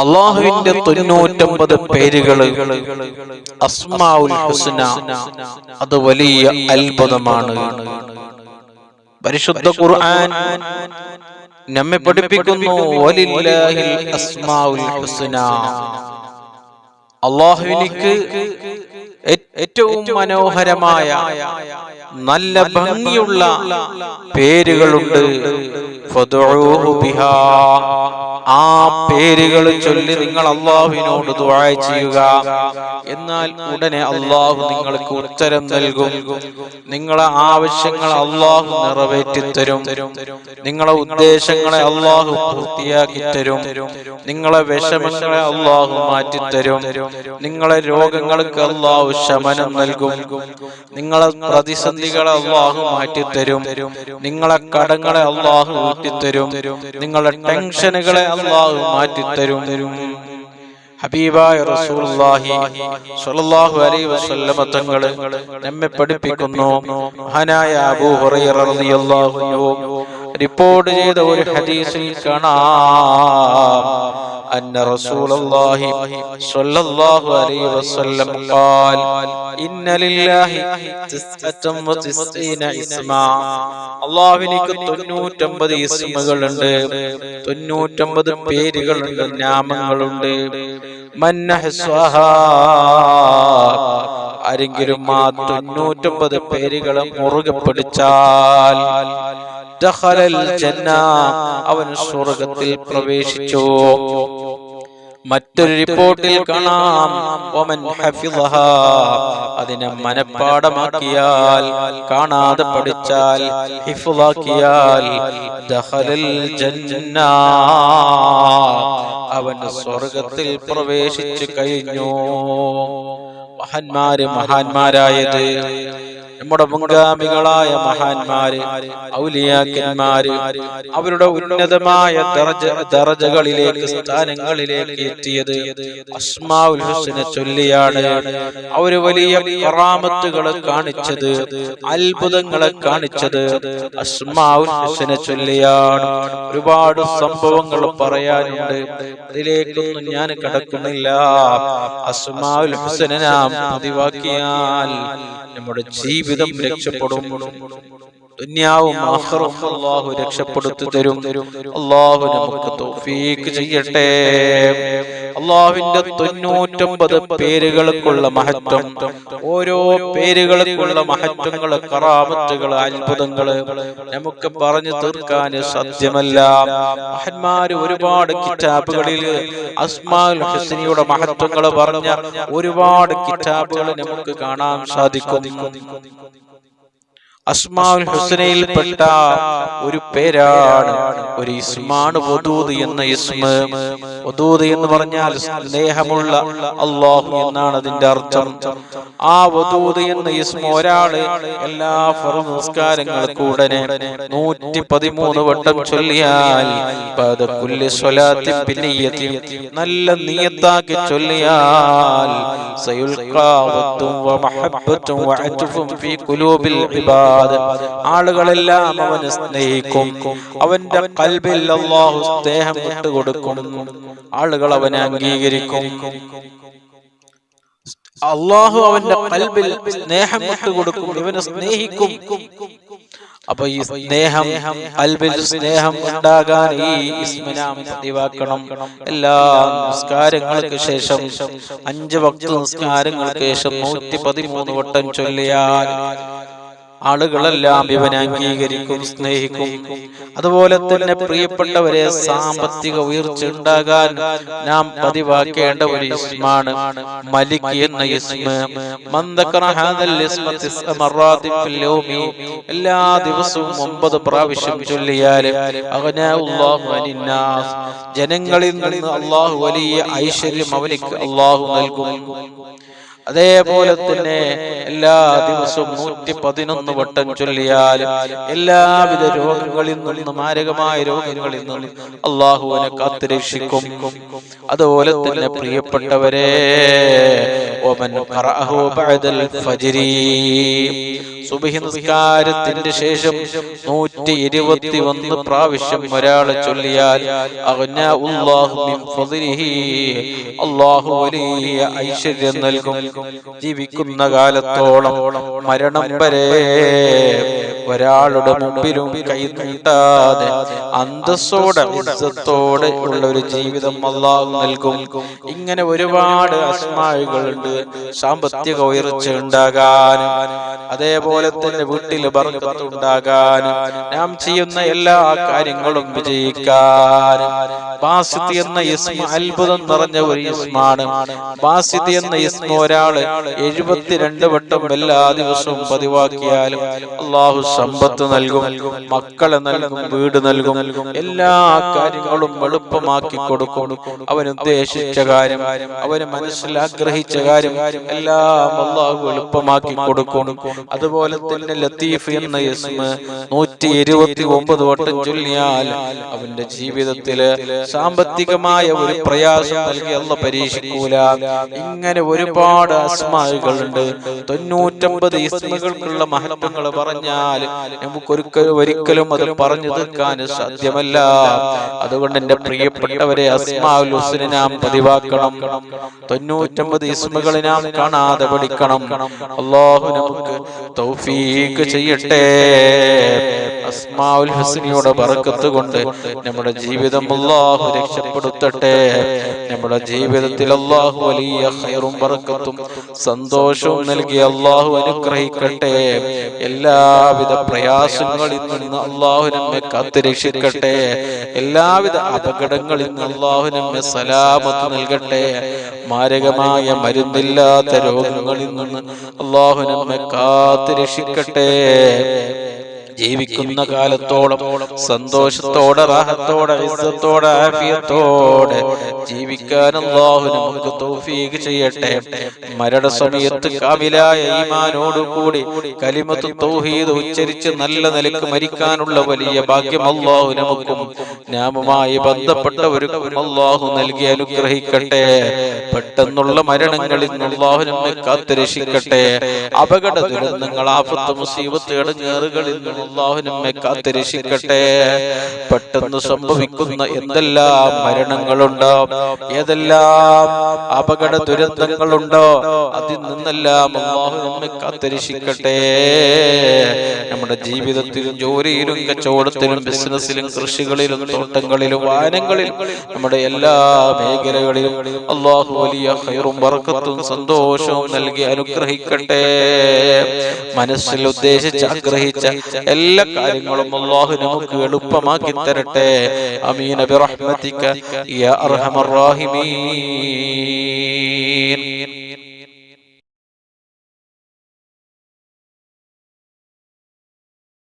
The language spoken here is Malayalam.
അള്ളാഹുവിന്റെ തൊണ്ണൂറ്റമ്പത് പേരുകൾ ഹുസ്ന. അത് വലിയ അത്ഭുതമാണ്. പരിശുദ്ധ ഖുർആൻ നമ്മെ പഠിപ്പിക്കുന്നു വലില്ലാഹിൽ ഹുസ്ന. അള്ളാഹുവിനിക്ക് ഏറ്റവും മനോഹരമായ നല്ല ഭംഗിയുള്ള പേരുകളുണ്ട്. ആ പേരുകൾ ചൊല്ലി നിങ്ങൾ അള്ളാഹുവിനോട് ദുആ ചെയ്യുക. എന്നാൽ ഉടനെ അള്ളാഹു നിങ്ങൾക്ക് ഉത്തരം നൽകും. നിങ്ങളെ ആവശ്യങ്ങൾ അള്ളാഹു നിറവേറ്റി തരും. നിങ്ങളെ ഉദ്ദേശങ്ങളെ അള്ളാഹു പൂർത്തിയാക്കി തരും. നിങ്ങളെ വിഷമങ്ങളെ അള്ളാഹു മാറ്റിത്തരും. നിങ്ങളെ രോഗങ്ങൾക്ക് അള്ളാഹു ശമനം നൽകും. നിങ്ങളെ പ്രതിസന്ധികളെ അള്ളാഹു മാറ്റിത്തരും. നിങ്ങളെ കടങ്ങളെ അള്ളാഹു ഊട്ടിത്തരും. നിങ്ങളെ ടെൻഷനുകളെ അള്ളാഹു മാറ്റിത്തരും. ഹബീബായ റസൂലുള്ളാഹി സ്വല്ലല്ലാഹു അലൈഹി വസല്ലമ തങ്ങൾ നമ്മെ പഠിപ്പിക്കുന്നു. മഹാനായ അബൂ ഹുറൈറ റളിയല്ലാഹു അൻഹു റിപ്പോർട്ട് ചെയ്ത ഒരു ഹദീസിൽ കാണാം أن رسول الله صلى الله عليه وسلم قال إن لله تسعة وتسعين اسما അള്ളാഹുവിനിക്ക് തൊണ്ണൂറ്റമ്പത് ഇസ്മുകളുണ്ട് തൊണ്ണൂറ്റമ്പത് പേരുകളുണ്ട് നാമങ്ങളുണ്ട് മന്നഹ്സ്വഹാ. ആരെങ്കിലും ആ തൊണ്ണൂറ്റമ്പത് പേരുകളെ മുറുകെ പിടിച്ചാൽ അവൻ സ്വർഗത്തിൽ പ്രവേശിച്ചു മറ്റൊരു റിപ്പോർട്ടിൽ കാണാം. അതിനെ മനഃപ്പാടമാക്കിയാൽ കാണാതെ പഠിച്ചാൽ ഹിഫുലാക്കിയാൽ ജന്ന അവൻ സ്വർഗത്തിൽ പ്രവേശിച്ചു കഴിഞ്ഞു മഹാന്മാര് മഹാന്മാരായത്. നമ്മുടെ മുൻഗാമികളായ മഹാന്മാര് ഔലിയാക്കന്മാര് അവരുടെ ഉന്നതമായ ദറജകളിലേക്ക് സ്ഥാനങ്ങളിലേക്ക് എത്തിയത് അസ്മാഉൽ ഹുസ്നെ ചൊല്ലിയാണ്. അവർ വലിയ കറാമത്തുകളെ കാണിച്ചത് അത്ഭുതങ്ങളെ കാണിച്ചത് അസ്മാഉൽ ഹുസ്നെ ചൊല്ലിയാണ്. ഒരുപാട് സംഭവങ്ങൾ പറയാനുണ്ട്. അതിലേക്കൊന്നും ഞാൻ കിടക്കുന്നില്ല. അസ്മാഉൽ ഹുസ്നെ നാം പതിവാക്കിയാൽ നമ്മുടെ ജീവിതം രക്ഷപ്പെടും. ദുന്യാവും ആഖിറവും അല്ലാഹു രക്ഷപ്പെടുത്തി തരും. അല്ലാഹു നമുക്ക് തൗഫീക്ക് ചെയ്യട്ടെ. അള്ളാഹുവിന്റെ തൊണ്ണൂറ്റൊമ്പത് പേരുകൾക്കുള്ള മഹത്വം. ഓരോ പേരുകൾക്കുള്ള മഹത്വങ്ങൾ കറാമത്തുകൾ അത്ഭുതങ്ങൾ നമുക്ക് പറഞ്ഞു തീർക്കാൻ സത്യമല്ല മഹന്മാര് ഒരുപാട് കിതാബുകളിൽ അസ്മാൽ ഹുസ്നിയുടെ മഹത്വങ്ങൾ പറഞ്ഞ ഒരുപാട് കിതാബുകൾ നമുക്ക് കാണാൻ സാധിക്കും. അസ്മാഉൽ ഹുസ്നയിൽപ്പെട്ട ഒരു പേരാണ് ഒരു ഇസ്മാണ് വദൂദ് എന്ന ഇസ്മ. വദൂദ് എന്ന് പറഞ്ഞാൽ സ്നേഹമുള്ള അള്ളാഹു എന്നാണ് അതിന്റെ അർത്ഥം. ആ വദൂദ് എന്ന ഇസ്മ ഒരാൾ എല്ലാ ഫർദ് നിസ്കാരങ്ങൾക്കും ഉടനെ നൂറ്റി പതിമൂന്ന് വട്ടം ചൊല്ലിയാൽ നല്ല നീയത്താക്കി ചൊല്ലിയാൽ സയുൽഖാ വദ്ദും വമഹബ്ബത്തും വഅത്ഫും ഫീ ഖുലൂബിൽ ഇബാദ് ആളുകളെല്ലാം അവനെ സ്നേഹിക്കും. അവന്റെ കൽബിൽ അള്ളാഹു സ്നേഹം വിട്ടുകൊടുക്കും ആളുകൾ അവനെ അംഗീകരിക്കും. അള്ളാഹു അവന്റെ കൽബിൽ സ്നേഹം വിട്ടുകൊടുക്കും ഇവനെ സ്നേഹിക്കും. അപ്പൊ ഈ സ്നേഹം അൽബിൽ സ്നേഹം ഉണ്ടാകാൻ ഈ എല്ലാ നിസ്കാരങ്ങൾക്ക് ശേഷം അഞ്ച് ഭക്ത നിസ്കാരങ്ങൾക്ക് ശേഷം നൂറ്റി പതിമൂന്ന് വട്ടം ചൊല്ലിയാൽ ആളുകളെല്ലാം ഇവനെ അംഗീകരിക്കും സ്നേഹിക്കും. അതുപോലെ തന്നെ പ്രിയപ്പെട്ടവരെ സാമ്പത്തിക ഉയർച്ച ഉണ്ടാകാൻ നാം പതിവാക്കേണ്ട ഒരു ഇസ്മാണ് മലിക് എന്ന ഇസ്മ എല്ലാ ദിവസവും ഒമ്പത് പ്രാവശ്യം ചൊല്ലിയാൽ ജനങ്ങളിൽ നിന്ന് അള്ളാഹു വലിയ ഐശ്വര്യം അവനിക്ക് അള്ളാഹു നൽകും. അതേപോലെ തന്നെ എല്ലാ ദിവസവും നൂറ്റി പതിനൊന്ന് വട്ടം ചൊല്ലിയാൽ എല്ലാവിധ രോഗങ്ങളിൽ നിന്നും മാരകമായ രോഗങ്ങളിൽ നിന്നും അള്ളാഹുവിനെ കാത്തുരക്ഷിക്കും. അതുപോലെ തന്നെ പ്രിയപ്പെട്ടവരെ ഒമൻ സുബഹി നിസ്കാരത്തിന്റെ ശേഷം നൂറ്റി ഇരുപത്തി ഒന്ന് പ്രാവശ്യം ഒരാളെ ചൊല്ലിയാൽ. അല്ലാഹു വലിയ ഐശ്വര്യം നൽകും. ജീവിക്കുന്ന കാലത്തോളം മരണം വരെ ഒരാളുടെ മുമ്പിലും കൈ നീട്ടാതെ അന്തസ്സോടെ ഇസ്സത്തോടെ ഉള്ള ഒരു ജീവിതം അള്ളാഹു നൽകും. ഇങ്ങനെ ഒരുപാട് അസ്മാഴുകളുണ്ട് സാമ്പത്തിക ഉയർച്ച ഉണ്ടാകാനും അതേപോലെ തന്നെ വീട്ടിൽ ബർക്കത്ത് ഉണ്ടാകാനും നാം ചെയ്യുന്ന എല്ലാ കാര്യങ്ങളും വിജയിക്കാനും. ബാസിത്ത് എന്ന ഇസ്മ അത്ഭുതം നിറഞ്ഞ ഒരു ഇസ്മാണ്. ബാസിത്ത് എന്ന ഇസ്മ ഒരാൾ എഴുപത്തിരണ്ട് വട്ടം എല്ലാ ദിവസവും പതിവാക്കിയാലും അള്ളാഹു സമ്പത്ത് നൽകും മക്കളെ നൽകും വീട് നൽകും എല്ലാ കാര്യങ്ങളും എളുപ്പമാക്കി കൊടുക്കും. അവൻ ഉദ്ദേശിച്ച കാര്യം അവന് മനസ്സിൽ ആഗ്രഹിച്ച കാര്യം എല്ലാം അള്ളാഹു എളുപ്പമാക്കി കൊടുക്കും. അതുപോലെ തന്നെ ലത്തീഫ് എന്ന യസ്മ നൂറ്റി ഇരുപത്തി ഒമ്പത് വട്ടം ചൊല്ലിയാൽ അവന്റെ ജീവിതത്തിൽ സാമ്പത്തികമായ ഒരു പ്രയാസം നൽകി അല്ല പരീക്ഷിക്കൂല. ഇങ്ങനെ ഒരുപാട് അസ്മാകളുണ്ട് തൊണ്ണൂറ്റമ്പത് ഇസ്മകൾക്കുള്ള മഹത്വങ്ങൾ പറഞ്ഞാൽ നമുക്കൊരിക്കലും ഒരിക്കലും അത് പറഞ്ഞു തീർക്കാൻ സാധ്യമല്ല. അതുകൊണ്ട് എന്റെ പ്രിയപ്പെട്ടവരെ അസ്മാഉൽ ഹുസ്ന നാം പതിവാക്കണം. തൊണ്ണൂറ്റമ്പത് ഇസ്മുകളെ നാം കാണാതെ പഠിക്കണം. അള്ളാഹു നമുക്ക് തൗഫീഖ് ചെയ്യട്ടെ. അസ്മാഉൽ ഹുസ്നയുടെ ബർക്കത്ത് കൊണ്ട് നമ്മുടെ ജീവിതം അള്ളാഹു രക്ഷപ്പെടുത്തട്ടെ. നമ്മുടെ ജീവിതത്തിൽ അള്ളാഹു വലിയ ഖൈറും ബർക്കത്തും സന്തോഷവും നൽകി അള്ളാഹു അനുഗ്രഹിക്കട്ടെ. എല്ലാവിധ പ്രയാസങ്ങളിൽ നിന്ന് അള്ളാഹു നമ്മെ കാത്തുരക്ഷിക്കട്ടെ എല്ലാവിധ അപകടങ്ങളിൽ നിന്ന് അള്ളാഹു നമ്മെ സലാമത്ത് നൽകട്ടെ. മാരകമായ മരുന്നില്ലാത്ത രോഗങ്ങളിൽ നിന്ന് അള്ളാഹു നമ്മെ കാത്തുരക്ഷിക്കട്ടെ ജീവിക്കുന്ന കാലത്തോളം സന്തോഷത്തോടെ റാഹത്തോടെ ഇസ്സത്തോടെ ആഫിയത്തോടെ ജീവിക്കാൻ ലാഹു നമുക്ക് തൗഫീഖ് ചെയ്യട്ടെ. മരണ സമയത്ത് കാമിലായ ഈമാനോട് കൂടി കലിമത്ത് തൗഹീദ് ഉച്ചരിച്ച് നല്ല നിലയ്ക്ക് മരിക്കാനുള്ള വലിയ ഭാഗ്യം അള്ളാഹു നമുക്കും. നാമുമായി ബന്ധപ്പെട്ടവർക്കും അള്ളാഹു നൽകി അനുഗ്രഹിക്കട്ടെ. പെട്ടെന്നുള്ള മരണങ്ങളിൽ അള്ളാഹു നമ്മെ കാത്തുരക്ഷിക്കട്ടെ. അപകട ദുരന്തങ്ങൾ ആഫത്ത് മുസീബത്ത് ഇടങ്ങേറുകളിൽ നിന്ന് അള്ളാഹു നമ്മെ കാത്തിരക്ഷിക്കട്ടെ പെട്ടെന്ന് സംഭവിക്കുന്ന എന്തെല്ലാം മരണങ്ങളുണ്ടോ ഏതെല്ലാം അപകട ദുരന്തങ്ങളുണ്ടോ അതിൽ നിന്നെല്ലാം അള്ളാഹു നമ്മെ കാത്തിരക്ഷിക്കട്ടെ നമ്മുടെ ജീവിതത്തിലും ജോലിയിലും കച്ചവടത്തിലും ബിസിനസ്സിലും കൃഷികളിലും തോട്ടങ്ങളിലും വാഹനങ്ങളിലും നമ്മുടെ എല്ലാ മേഖലകളിലും അള്ളാഹു വലിയ ഹൈറും ബർക്കത്തും സന്തോഷവും നൽകി അനുഗ്രഹിക്കട്ടെ. മനസ്സിൽ ഉദ്ദേശിച്ച് ആഗ്രഹിച്ച എല്ലാ കാര്യങ്ങളും അള്ളാഹു നമുക്ക് എളുപ്പമാക്കി തരട്ടെ. അമീന ബിറഹ്മതിക യാ അർഹമർ റഹീമീൻ.